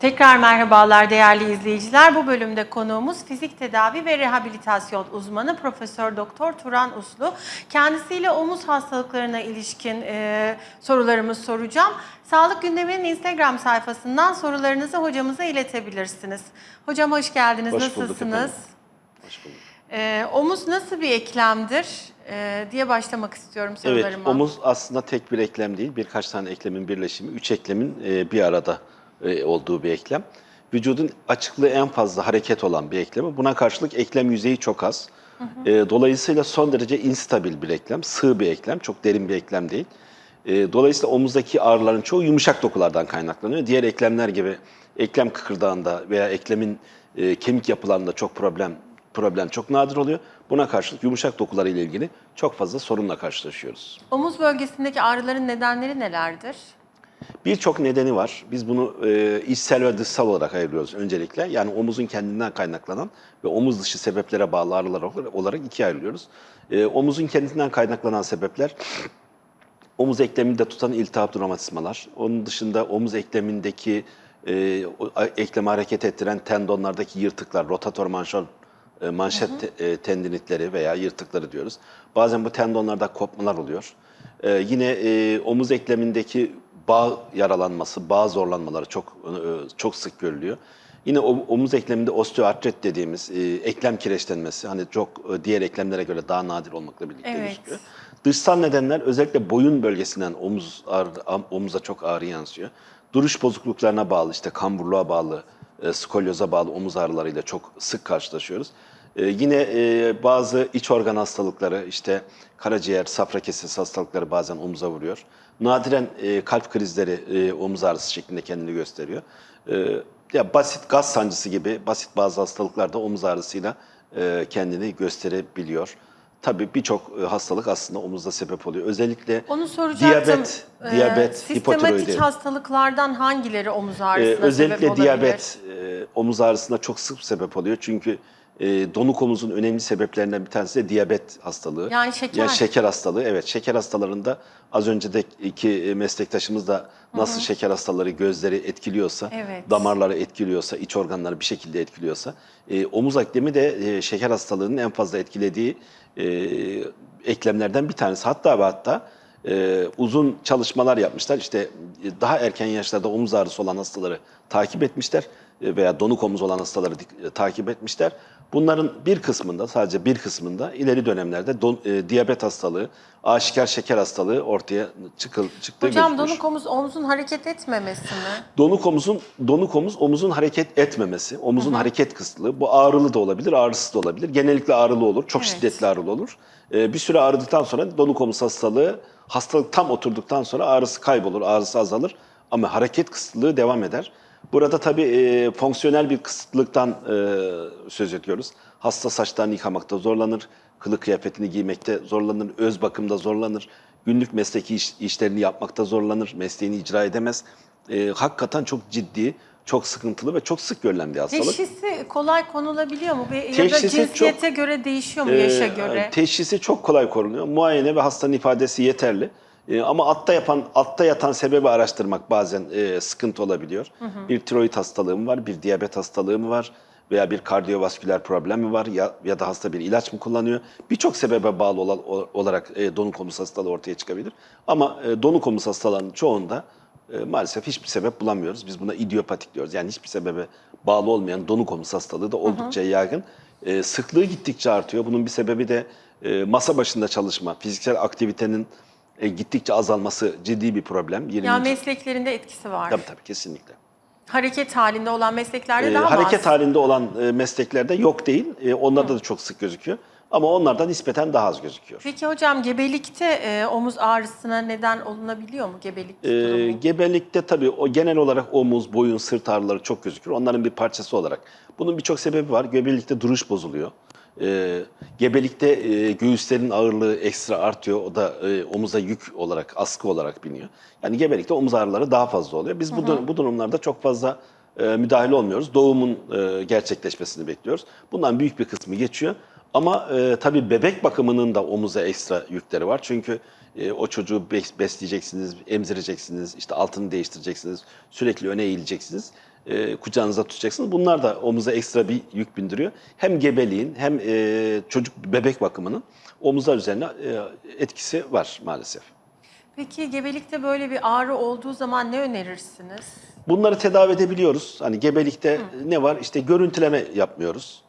Tekrar merhabalar değerli izleyiciler. Bu bölümde konuğumuz fizik tedavi ve rehabilitasyon uzmanı Profesör Doktor Turan Uslu. Kendisiyle omuz hastalıklarına ilişkin e, sorularımı soracağım. Sağlık Gündemi'nin Instagram sayfasından sorularınızı hocamıza iletebilirsiniz. Hocam hoş geldiniz. Hoş bulduk Nasılsınız? efendim. Hoş bulduk. E, omuz nasıl bir eklemdir e, diye başlamak istiyorum Evet, sorularıma. omuz aslında tek bir eklem değil, birkaç tane eklemin birleşimi, üç eklemin e, bir arada e, olduğu bir eklem. Vücudun açıklığı en fazla hareket olan bir eklemi. Buna karşılık eklem yüzeyi çok az. E, dolayısıyla son derece instabil bir eklem, sığ bir eklem, çok derin bir eklem değil. E, dolayısıyla omuzdaki ağrıların çoğu yumuşak dokulardan kaynaklanıyor. Diğer eklemler gibi eklem kıkırdağında veya eklemin kemik yapılarında çok problem problem çok nadir oluyor. Buna karşılık yumuşak dokuları ile ilgili çok fazla sorunla karşılaşıyoruz. Omuz bölgesindeki ağrıların nedenleri nelerdir? Birçok nedeni var. Biz bunu e, içsel ve dışsal olarak ayırıyoruz öncelikle. Yani omuzun kendinden kaynaklanan ve omuz dışı sebeplere bağlı ağrılar olarak ikiye ayırıyoruz. E, omuzun kendinden kaynaklanan sebepler omuz ekleminde tutan iltihap romatizmalar. Onun dışında omuz eklemindeki e, eklemi hareket ettiren tendonlardaki yırtıklar, rotator manşon e, manşet te- e, tendinitleri veya yırtıkları diyoruz. Bazen bu tendonlarda kopmalar oluyor. E, yine e, omuz eklemindeki bağ yaralanması, bağ zorlanmaları çok e, çok sık görülüyor. Yine omuz ekleminde osteoartrit dediğimiz e, eklem kireçlenmesi hani çok e, diğer eklemlere göre daha nadir olmakla birlikte Evet. gözüküyor. Dışsal nedenler özellikle boyun bölgesinden omuz ağrı, omuza çok ağrı yansıyor. Duruş bozukluklarına bağlı, işte kamburluğa bağlı, e, skolyoza bağlı omuz ağrılarıyla çok sık karşılaşıyoruz. E, yine e, bazı iç organ hastalıkları, işte karaciğer, safra kesesi hastalıkları bazen omuza vuruyor. Nadiren e, kalp krizleri e, omuz ağrısı şeklinde kendini gösteriyor. E, ya basit gaz sancısı gibi basit bazı hastalıklarda omuz ağrısıyla e, kendini gösterebiliyor. Tabii birçok hastalık aslında omuzda sebep oluyor. Özellikle Onu soracaktım. diyabet, Ee, diyabet, Sistematik hipotiroidi. hastalıkle hangileri omuz Ee, ağrısına sebep özellikle olabilir? diyabet e, omuz ağrısına çok sık sebep oluyor. Çünkü e, donuk omuzun önemli sebeplerinden bir tanesi de diyabet hastalığı. Yani şeker. Yani şeker hastalığı. Evet, şeker hastalarında az önce de iki meslektaşımız da nasıl şeker hastaları gözleri etkiliyorsa, Evet. damarları etkiliyorsa, iç organları bir şekilde etkiliyorsa, e, omuz eklemi de e, şeker hastalığının en fazla etkilediği e, eklemlerden bir tanesi. Hatta ve hatta e, uzun çalışmalar yapmışlar. İşte e, daha erken yaşlarda omuz ağrısı olan hastaları takip etmişler e, veya donuk omuz olan hastaları e, takip etmişler. Bunların bir kısmında, sadece bir kısmında ileri dönemlerde don- e, diyabet hastalığı, aşikar şeker hastalığı ortaya çıkıl, çıktığı Hocam gözükmüş. donuk omuz omuzun hareket etmemesi mi? Donuk omuzun donuk omuz omuzun hareket etmemesi, omuzun hareket kısıtlığı. Bu ağrılı da olabilir, ağrısız da olabilir. Genellikle ağrılı olur, çok Evet. şiddetli ağrılı olur. Ee, bir süre ağrıdıktan sonra donuk omuz hastalığı, hastalık tam oturduktan sonra ağrısı kaybolur, ağrısı azalır ama hareket kısıtlılığı devam eder. Burada tabii e, fonksiyonel bir kısıtlılıktan e, söz ediyoruz. Hasta saçlarını yıkamakta zorlanır, kılık kıyafetini giymekte zorlanır, öz bakımda zorlanır, günlük mesleki iş- işlerini yapmakta zorlanır, mesleğini icra edemez. E, hakikaten çok ciddi, çok sıkıntılı ve çok sık görülen bir hastalık. Teşhisi kolay konulabiliyor mu? Ya da Teşhisi cinsiyete çok- göre değişiyor mu yaşa göre? Teşhisi çok kolay korunuyor. Muayene ve hastanın ifadesi yeterli. Ee, ama altta yapan, altta yatan sebebi araştırmak bazen e, sıkıntı olabiliyor. Bir tiroid hastalığı mı var, bir diyabet hastalığı mı var veya bir kardiyovasküler problem mi var ya, ya da hasta bir ilaç mı kullanıyor? Birçok sebebe bağlı olan, olarak e, donuk omuz hastalığı ortaya çıkabilir. Ama e, donuk omuz hastalarının çoğunda e, maalesef hiçbir sebep bulamıyoruz. Biz buna idiopatik diyoruz. Yani hiçbir sebebe bağlı olmayan donuk omuz hastalığı da oldukça yaygın. E, sıklığı gittikçe artıyor. Bunun bir sebebi de e, masa başında çalışma, fiziksel aktivitenin e, gittikçe azalması ciddi bir problem. 20. Yani mesleklerinde etkisi var. Tabii tabii kesinlikle. Hareket halinde olan mesleklerde E, daha hareket az? halinde olan e, mesleklerde yok değil. E, onlarda da çok sık gözüküyor. Ama onlarda nispeten daha az gözüküyor. Peki hocam gebelikte e, omuz ağrısına neden olunabiliyor mu gebelik Ee, durumu? gebelikte tabii o genel olarak omuz, boyun, sırt ağrıları çok gözükür. Onların bir parçası olarak. Bunun birçok sebebi var. Gebelikte duruş bozuluyor. Ee, gebelikte e, göğüslerin ağırlığı ekstra artıyor. O da e, omuza yük olarak, askı olarak biniyor. Yani gebelikte omuz ağrıları daha fazla oluyor. Biz bu, bu durumlarda çok fazla e, müdahale olmuyoruz. Doğumun e, gerçekleşmesini bekliyoruz. Bundan büyük bir kısmı geçiyor. Ama e, tabii bebek bakımının da omuza ekstra yükleri var. Çünkü e, o çocuğu bes- besleyeceksiniz, emzireceksiniz, işte altını değiştireceksiniz, sürekli öne eğileceksiniz. E, kucağınıza tutacaksınız. Bunlar da omuza ekstra bir yük bindiriyor. Hem gebeliğin hem e, çocuk bebek bakımının omuzlar üzerine e, etkisi var maalesef. Peki gebelikte böyle bir ağrı olduğu zaman ne önerirsiniz? Bunları tedavi edebiliyoruz. Hani gebelikte ne var? İşte görüntüleme yapmıyoruz.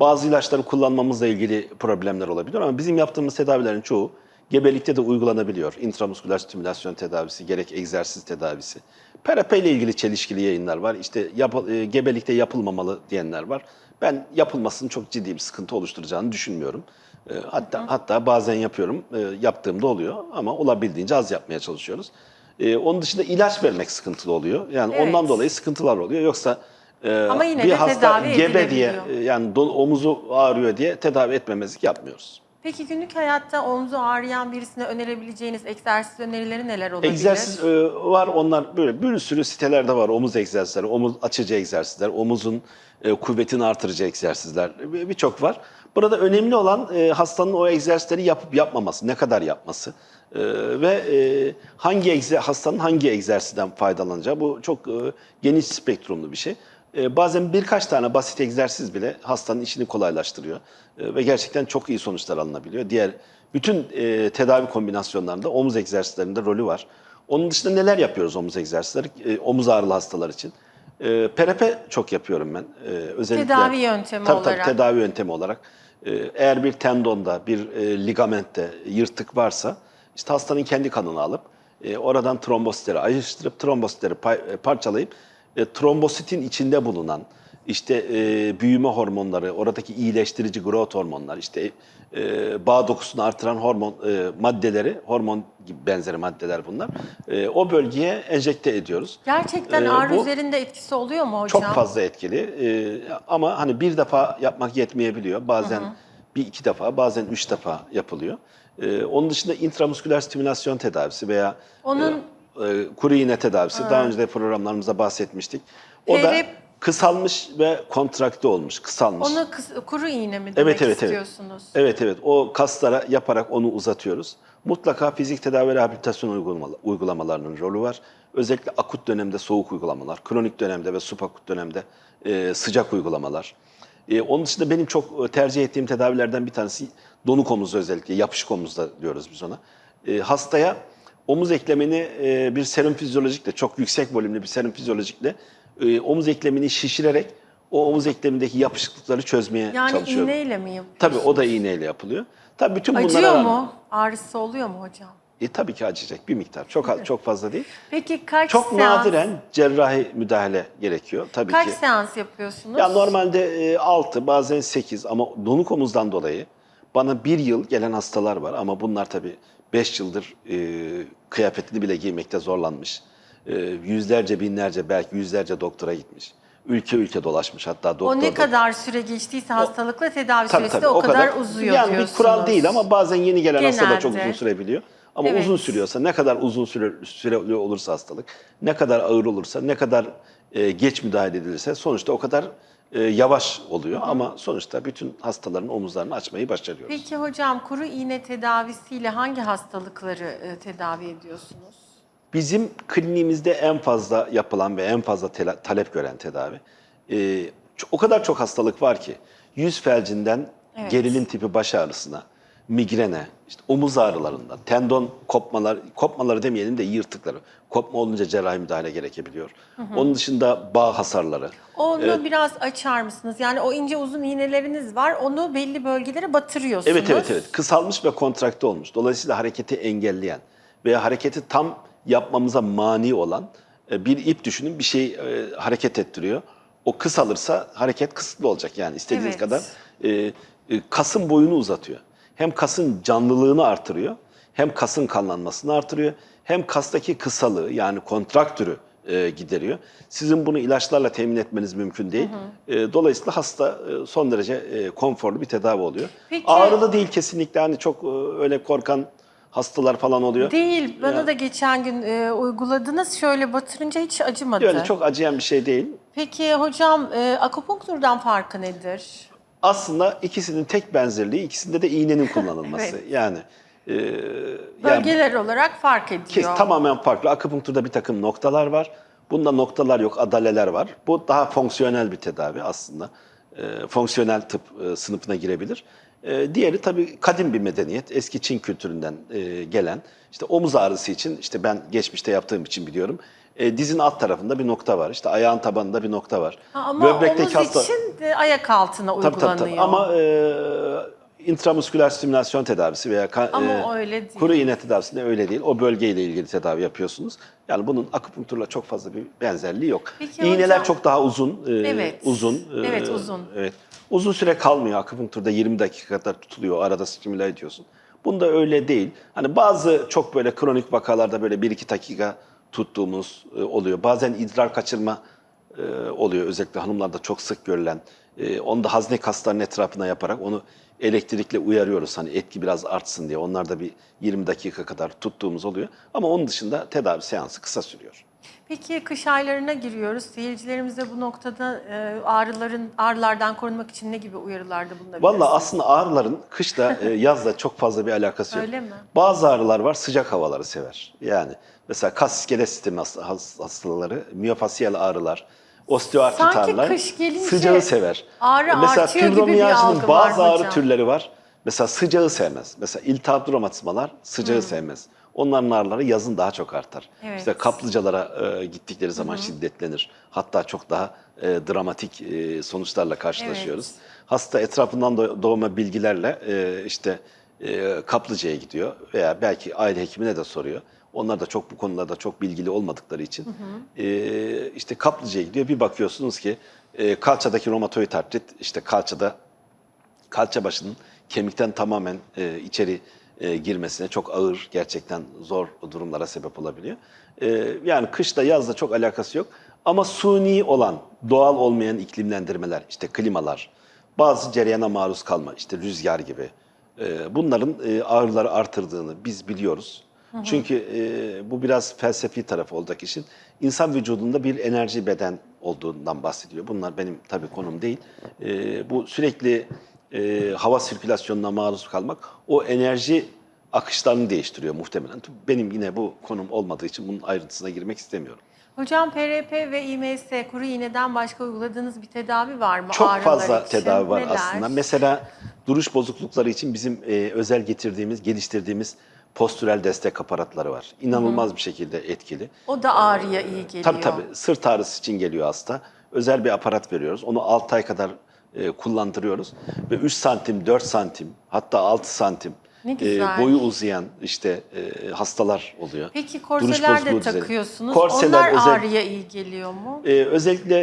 Bazı ilaçları kullanmamızla ilgili problemler olabiliyor ama bizim yaptığımız tedavilerin çoğu gebelikte de uygulanabiliyor. İntramusküler stimülasyon tedavisi, gerek egzersiz tedavisi. PRP ile ilgili çelişkili yayınlar var. İşte yap- e, gebelikte yapılmamalı diyenler var. Ben yapılmasının çok ciddi bir sıkıntı oluşturacağını düşünmüyorum. E, Hatta hatta bazen yapıyorum, e, yaptığımda oluyor ama olabildiğince az yapmaya çalışıyoruz. E, onun dışında ilaç vermek sıkıntılı oluyor. Yani Evet. ondan dolayı sıkıntılar oluyor. Yoksa e, Ama yine bir de hasta gebe diye yani do- omuzu ağrıyor diye tedavi etmemezlik yapmıyoruz. Peki günlük hayatta omzu ağrıyan birisine önerebileceğiniz egzersiz önerileri neler olabilir? Egzersiz e, var onlar böyle bir sürü sitelerde var omuz egzersizleri, omuz açıcı egzersizler, omuzun e, kuvvetini artırıcı egzersizler bir- birçok var. Burada önemli olan e, hastanın o egzersizleri yapıp yapmaması, ne kadar yapması e, ve e, hangi egze, hastanın hangi egzersizden faydalanacağı bu çok e, geniş spektrumlu bir şey. E, bazen birkaç tane basit egzersiz bile hastanın işini kolaylaştırıyor E, ve gerçekten çok iyi sonuçlar alınabiliyor. Diğer bütün e, tedavi kombinasyonlarında omuz egzersizlerinde rolü var. Onun dışında neler yapıyoruz omuz egzersizleri? E, omuz ağrılı hastalar için. E, PRP çok yapıyorum ben. E, özellikle Tedavi yöntemi tabii, olarak. Tabii tedavi yöntemi olarak. E, eğer bir tendonda, bir e, ligamentte yırtık varsa işte hastanın kendi kanını alıp e, oradan trombositleri ayrıştırıp trombositleri parçalayıp e, trombositin içinde bulunan işte e, büyüme hormonları, oradaki iyileştirici growth hormonlar, işte e, bağ dokusunu artıran hormon e, maddeleri, hormon gibi benzeri maddeler bunlar. E, o bölgeye enjekte ediyoruz. Gerçekten Ee, ağrı bu üzerinde etkisi oluyor mu hocam? Çok fazla etkili E, ama hani bir defa yapmak yetmeyebiliyor. Bazen bir iki defa, bazen üç defa yapılıyor. E, onun dışında intramusküler stimülasyon tedavisi veya Onun- e, e, kuru iğne tedavisi. Daha önce de programlarımızda bahsetmiştik. O da kısalmış ve kontrakte olmuş, kısalmış. Onu kıs- kuru iğne mi demek Evet, evet, evet. istiyorsunuz? Evet evet o kaslara yaparak onu uzatıyoruz. Mutlaka fizik tedavi ve rehabilitasyon uygulamalarının rolü var. Özellikle akut dönemde soğuk uygulamalar, kronik dönemde ve subakut dönemde e, sıcak uygulamalar. E, onun dışında benim çok e, tercih ettiğim tedavilerden bir tanesi donuk omuz özellikle, yapışık omuzda diyoruz biz ona. E, hastaya omuz eklemini e, bir serum fizyolojikle, çok yüksek volümlü bir serum fizyolojikle e, omuz eklemini şişirerek o omuz eklemindeki yapışıklıkları çözmeye Yani çalışıyorum. iğneyle mi yapıyorsunuz? Tabii o da iğneyle yapılıyor. Tabii bütün bunlara Acıyor rağmen- mu? Ağrısı oluyor mu hocam? E, tabii ki acıyacak bir miktar. Çok az- çok fazla değil. Peki kaç Çok seans, nadiren cerrahi müdahale gerekiyor tabii kaç ki. seans yapıyorsunuz? Ya normalde 6 bazen 8 ama donuk omuzdan dolayı bana bir yıl gelen hastalar var ama bunlar tabii 5 yıldır e, kıyafetini bile giymekte zorlanmış. E, yüzlerce binlerce belki yüzlerce doktora gitmiş. Ülke ülke dolaşmış hatta doktor o ne da- kadar süre geçtiyse hastalıkla tedavi Tabii, süresi tabii, de o, kadar, uzuyor Yani diyorsunuz. bir kural değil ama bazen yeni gelen hasta da çok Genelde. uzun sürebiliyor. Ama Evet. uzun sürüyorsa, ne kadar uzun süre, süreli olursa hastalık, ne kadar ağır olursa, ne kadar e, geç müdahale edilirse sonuçta o kadar e, yavaş oluyor. Ama sonuçta bütün hastaların omuzlarını açmayı başarıyoruz. Peki hocam kuru iğne tedavisiyle hangi hastalıkları e, tedavi ediyorsunuz? Bizim kliniğimizde en fazla yapılan ve en fazla tela- talep gören tedavi. e, o kadar çok hastalık var ki yüz felcinden Evet. gerilim tipi baş ağrısına, migrene, işte omuz ağrılarından, tendon kopmalar, kopmaları demeyelim de yırtıkları. Kopma olunca cerrahi müdahale gerekebiliyor. Onun dışında bağ hasarları. Onu biraz açar mısınız? Yani o ince uzun iğneleriniz var. Onu belli bölgelere batırıyorsunuz. Evet evet evet. Kısalmış ve kontrakte olmuş. Dolayısıyla hareketi engelleyen veya hareketi tam yapmamıza mani olan e, bir ip düşünün bir şey e, hareket ettiriyor. O kısalırsa hareket kısıtlı olacak yani istediğiniz Evet. kadar. E, e, kasın boyunu uzatıyor. Hem kasın canlılığını artırıyor, hem kasın kanlanmasını artırıyor, hem kastaki kısalığı yani kontraktürü e, gideriyor. Sizin bunu ilaçlarla temin etmeniz mümkün değil. E, dolayısıyla hasta e, son derece e, konforlu bir tedavi oluyor. Peki- Ağrılı değil kesinlikle hani çok e, öyle korkan hastalar falan oluyor. Değil. Bana Ya. da geçen gün e, uyguladınız. Şöyle batırınca hiç acımadı. Öyle çok acıyan bir şey değil. Peki hocam e, akupunkturdan farkı nedir? Aslında ikisinin tek benzerliği ikisinde de iğnenin kullanılması. Evet. Yani e, yani Bölgeler olarak fark ediyor. kes, tamamen farklı. Akupunkturda bir takım noktalar var. Bunda noktalar yok, adaleler var. Bu daha fonksiyonel bir tedavi aslında. E, fonksiyonel tıp e, sınıfına girebilir. E, diğeri tabii kadim bir medeniyet, eski Çin kültüründen e, gelen. işte omuz ağrısı için, işte ben geçmişte yaptığım için biliyorum. E, dizin alt tarafında bir nokta var. İşte ayağın tabanında bir nokta var. Ha, ama omuz hasta- için de ayak altına Tabii uygulanıyor. tabii tabii. Ama e, intramusküler stimülasyon tedavisi veya ka- Ama e, kuru iğne tedavisinde öyle değil. O bölgeyle ilgili tedavi yapıyorsunuz. Yani bunun akupunkturla çok fazla bir benzerliği yok. Peki İğneler hocam- çok daha uzun. e, Evet. Uzun. e, Evet, uzun. Evet. Uzun süre kalmıyor akupunkturda 20 dakika kadar tutuluyor. Arada stimüle ediyorsun. Bunda öyle değil. Hani bazı çok böyle kronik vakalarda böyle 1-2 dakika tuttuğumuz e, oluyor. Bazen idrar kaçırma e, oluyor. Özellikle hanımlarda çok sık görülen. E, onu da hazne kaslarının etrafına yaparak onu elektrikle uyarıyoruz. Hani etki biraz artsın diye. Onlar da bir 20 dakika kadar tuttuğumuz oluyor. Ama onun dışında tedavi seansı kısa sürüyor. Peki kış aylarına giriyoruz. Seyircilerimize bu noktada e, ağrıların ağrılardan korunmak için ne gibi uyarılarda bulunabiliriz? Vallahi aslında ağrıların kışla e, yazla çok fazla bir alakası yok. Öyle mi? Bazı ağrılar var sıcak havaları sever. Yani mesela kas iskelet sistemi hast- has- hastaları, miyofasiyel ağrılar, osteoartrit Sanki ağrılar kış gelince sıcağı sever. ağrı mesela artıyor gibi bir algı var bazı ağrı hocam. türleri var. Mesela sıcağı sevmez. Mesela iltihaplı romatizmalar sıcağı sevmez. Onların ağrıları yazın daha çok artar. Evet. İşte kaplıcalara e, gittikleri zaman şiddetlenir. Hatta çok daha e, dramatik e, sonuçlarla karşılaşıyoruz. Hasta etrafından do- doğma bilgilerle e, işte e, kaplıcaya gidiyor veya belki aile hekimine de soruyor. Onlar da çok bu konularda çok bilgili olmadıkları için e, işte kaplıcaya gidiyor. Bir bakıyorsunuz ki e, kalçadaki romatoid artrit işte kalçada kalça başının kemikten tamamen e, içeri e, girmesine çok ağır, gerçekten zor durumlara sebep olabiliyor. E, yani kışla yazla çok alakası yok. Ama suni olan, doğal olmayan iklimlendirmeler, işte klimalar, bazı cereyana maruz kalma, işte rüzgar gibi, e, bunların e, ağrıları artırdığını biz biliyoruz. Çünkü e, bu biraz felsefi tarafı olacak işin. İnsan vücudunda bir enerji beden olduğundan bahsediyor. Bunlar benim tabii konum değil. E, bu sürekli e, hava sirkülasyonuna maruz kalmak o enerji akışlarını değiştiriyor muhtemelen. Benim yine bu konum olmadığı için bunun ayrıntısına girmek istemiyorum. Hocam PRP ve IMS kuru iğneden başka uyguladığınız bir tedavi var mı? Çok ağrılar fazla için? tedavi var Neler? aslında. Mesela duruş bozuklukları için bizim e, özel getirdiğimiz, geliştirdiğimiz postürel destek aparatları var. İnanılmaz bir şekilde etkili. O da ağrıya iyi geliyor. Tabii tabii. Sırt ağrısı için geliyor hasta. Özel bir aparat veriyoruz. Onu 6 ay kadar e, kullandırıyoruz. Ve 3 santim, 4 santim, hatta 6 santim e, boyu uzayan işte e, hastalar oluyor. Peki korseler de düzeyi. takıyorsunuz. Korseler Onlar ağrıya iyi geliyor mu? Ee, özellikle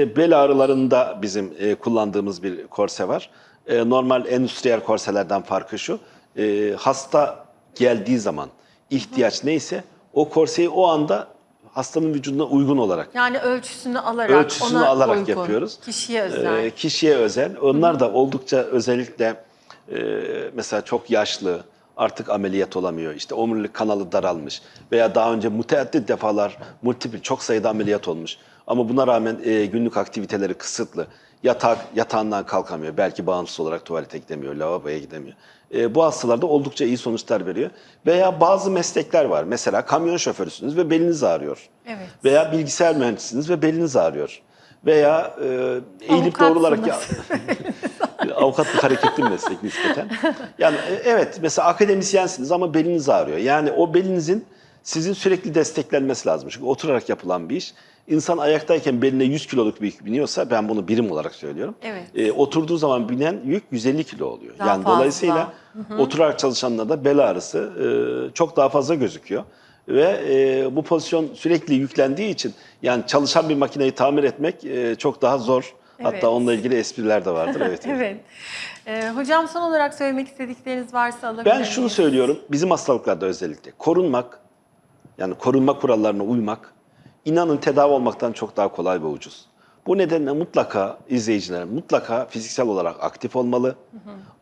e, bel ağrılarında bizim e, kullandığımız bir korse var. E, normal endüstriyel korselerden farkı şu. e, hasta geldiği zaman ihtiyaç neyse o korseyi o anda hastanın vücuduna uygun olarak Yani ölçüsünü alarak, ölçüsünü ona alarak uygun, yapıyoruz. Kişiye özel. e, kişiye özel. Onlar da oldukça özellikle e, mesela çok yaşlı artık ameliyat olamıyor. İşte omurilik kanalı daralmış veya daha önce müteaddit defalar multiple çok sayıda ameliyat olmuş. Ama buna rağmen e, günlük aktiviteleri kısıtlı. Yatak, yatağından kalkamıyor. Belki bağımsız olarak tuvalete gidemiyor, lavaboya gidemiyor. E, bu hastalarda oldukça iyi sonuçlar veriyor. Veya bazı meslekler var. Mesela kamyon şoförüsünüz ve beliniz ağrıyor. Evet. Veya bilgisayar mühendisiniz ve beliniz ağrıyor. Veya e, eğilip doğrularak ya, avukatlık hareketli meslek nispeten. Yani e, evet mesela akademisyensiniz ama beliniz ağrıyor. Yani o belinizin sizin sürekli desteklenmesi lazım. Çünkü oturarak yapılan bir iş. İnsan ayaktayken beline 100 kiloluk bir yük biniyorsa ben bunu birim olarak söylüyorum. Evet. E, oturduğu zaman binen yük 150 kilo oluyor. Daha yani fazla. dolayısıyla oturarak çalışanlarda bel ağrısı e, çok daha fazla gözüküyor. Ve e, bu pozisyon sürekli yüklendiği için yani çalışan bir makineyi tamir etmek e, çok daha zor. Evet. Hatta onunla ilgili espriler de vardır. Evet. Evet. Ee, hocam son olarak söylemek istedikleriniz varsa alabilir Ben şunu söylüyorum, bizim hastalıklarda özellikle korunmak, yani korunma kurallarına uymak, inanın tedavi olmaktan çok daha kolay ve ucuz. Bu nedenle mutlaka izleyiciler mutlaka fiziksel olarak aktif olmalı,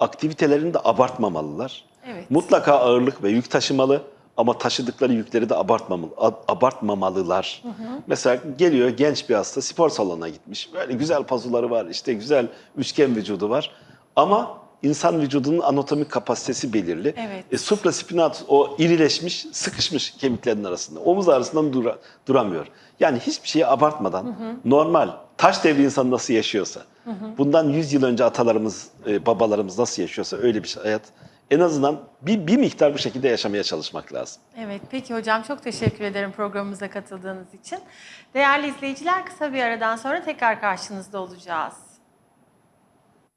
aktivitelerini de abartmamalılar. Evet. Mutlaka ağırlık ve yük taşımalı ama taşıdıkları yükleri de abartmamalı, abartmamalılar. Mesela geliyor genç bir hasta spor salonuna gitmiş. Böyle güzel pazuları var, işte güzel üçgen vücudu var. Ama insan vücudunun anatomik kapasitesi belirli. Evet. E, supraspinatus o irileşmiş, sıkışmış kemiklerin arasında. Omuz ağrısından dura- duramıyor. Yani hiçbir şeyi abartmadan normal taş devri insan nasıl yaşıyorsa, bundan 100 yıl önce atalarımız, e, babalarımız nasıl yaşıyorsa öyle bir hayat en azından bir, bir miktar bu şekilde yaşamaya çalışmak lazım. Evet, peki hocam çok teşekkür ederim programımıza katıldığınız için. Değerli izleyiciler kısa bir aradan sonra tekrar karşınızda olacağız.